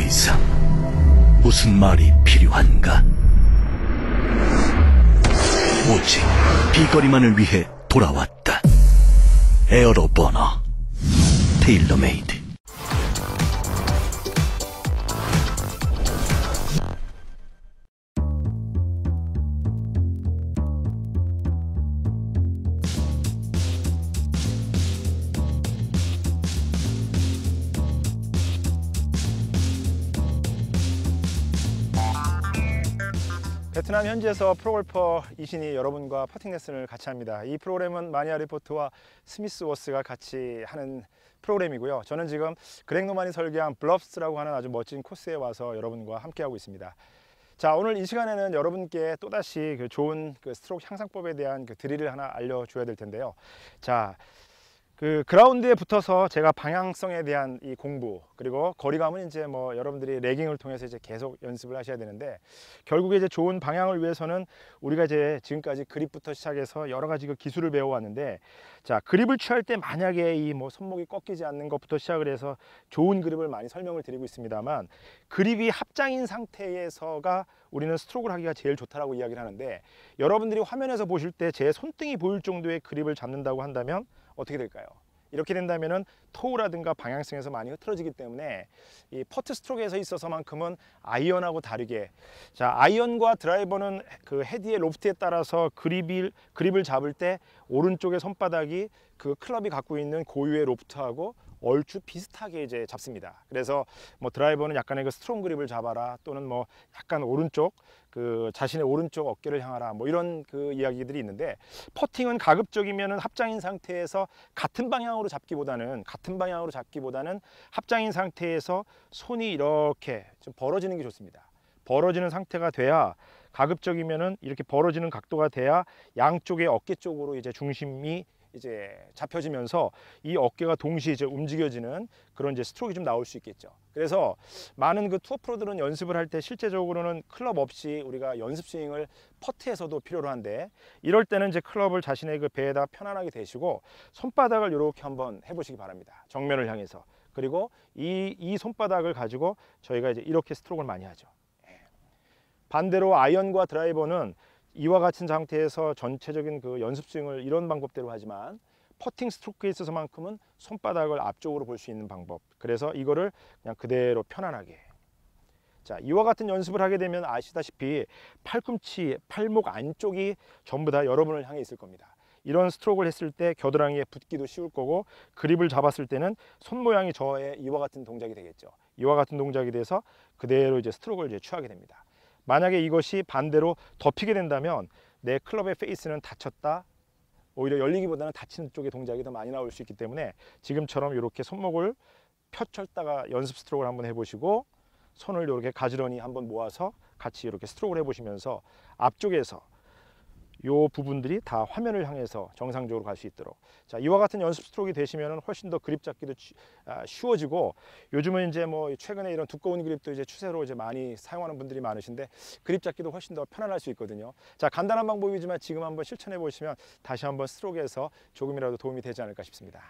더 이상 무슨 말이 필요한가? 오직 비거리만을 위해 돌아왔다. 에어로 버너 테일러메이드 베트남 현지에서 프로골퍼 이신이 여러분과 퍼팅 레슨을 같이 합니다. 이 프로그램은 마니아 리포트와 스미스 워스가 같이 하는 프로그램이고요. 저는 지금 그렉 노만이 설계한 블럽스라고 하는 아주 멋진 코스에 와서 여러분과 함께하고 있습니다. 자 오늘 이 시간에는 여러분께 또다시 그 좋은 그 스트로크 향상법에 대한 그 드릴을 하나 알려줘야 될 텐데요. 자 그 그라운드에 붙어서 제가 방향성에 대한 이 공부 그리고 거리감은 이제 뭐 여러분들이 레깅을 통해서 이제 계속 연습을 하셔야 되는데 결국에 이제 좋은 방향을 위해서는 우리가 이제 지금까지 그립부터 시작해서 여러 가지 그 기술을 배워왔는데 자 그립을 취할 때 만약에 이 뭐 손목이 꺾이지 않는 것부터 시작을 해서 좋은 그립을 많이 설명을 드리고 있습니다만 그립이 합장인 상태에서가 우리는 스트로크를 하기가 제일 좋다라고 이야기를 하는데 여러분들이 화면에서 보실 때 제 손등이 보일 정도의 그립을 잡는다고 한다면 어떻게 될까요? 이렇게 된다면은 토우라든가 방향성에서 많이 흐트러지기 때문에 이 퍼트 스트로크에서 있어서만큼은 아이언하고 다르게 자 아이언과 드라이버는 그 헤드의 로프트에 따라서 그립을 그립을 잡을 때 오른쪽의 손바닥이 그 클럽이 갖고 있는 고유의 로프트하고 얼추 비슷하게 이제 잡습니다. 그래서 뭐 드라이버는 약간의 그 스트롱 그립을 잡아라 또는 뭐 약간 오른쪽 그 자신의 오른쪽 어깨를 향하라 뭐 이런 그 이야기들이 있는데 퍼팅은 가급적이면은 합장인 상태에서 같은 방향으로 잡기보다는 같은 방향으로 잡기보다는 합장인 상태에서 손이 이렇게 좀 벌어지는 게 좋습니다. 벌어지는 상태가 돼야 가급적이면은 이렇게 벌어지는 각도가 돼야 양쪽의 어깨 쪽으로 이제 중심이 이제 잡혀지면서 이 어깨가 동시에 이제 움직여지는 그런 이제 스트로크가 좀 나올 수 있겠죠. 그래서 많은 그 투어 프로들은 연습을 할 때 실제적으로는 클럽 없이 우리가 연습 스윙을 퍼트에서도 필요로 한데 이럴 때는 이제 클럽을 자신의 그 배에다 편안하게 대시고 손바닥을 이렇게 한번 해보시기 바랍니다. 정면을 향해서. 그리고 이, 이 손바닥을 가지고 저희가 이제 이렇게 스트로크를 많이 하죠. 예. 반대로 아이언과 드라이버는 이와 같은 상태에서 전체적인 그 연습 스윙을 이런 방법대로 하지만 퍼팅 스트로크에 있어서만큼은 손바닥을 앞쪽으로 볼 수 있는 방법. 그래서 이거를 그냥 그대로 편안하게. 자 이와 같은 연습을 하게 되면 아시다시피 팔꿈치 팔목 안쪽이 전부 다 여러분을 향해 있을 겁니다. 이런 스트로크를 했을 때 겨드랑이에 붙기도 쉬울 거고 그립을 잡았을 때는 손 모양이 저의 이와 같은 동작이 되겠죠. 이와 같은 동작이 돼서 그대로 이제 스트로크를 이제 취하게 됩니다 만약에 이것이 반대로 덮이게 된다면 내 클럽의 페이스는 닫혔다. 오히려 열리기보다는 닫히는 쪽의 동작이 더 많이 나올 수 있기 때문에 지금처럼 이렇게 손목을 펴쳤다가 연습 스트로크를 한번 해보시고 손을 이렇게 가지런히 한번 모아서 같이 이렇게 스트로크를 해보시면서 앞쪽에서 요 부분들이 다 화면을 향해서 정상적으로 갈 수 있도록. 자 이와 같은 연습 스트로크가 되시면 훨씬 더 그립 잡기도 아, 쉬워지고 요즘은 이제 뭐 최근에 이런 두꺼운 그립도 이제 추세로 이제 많이 사용하는 분들이 많으신데 그립 잡기도 훨씬 더 편안할 수 있거든요. 자 간단한 방법이지만 지금 한번 실천해 보시면 다시 한번 스트로크에서 조금이라도 도움이 되지 않을까 싶습니다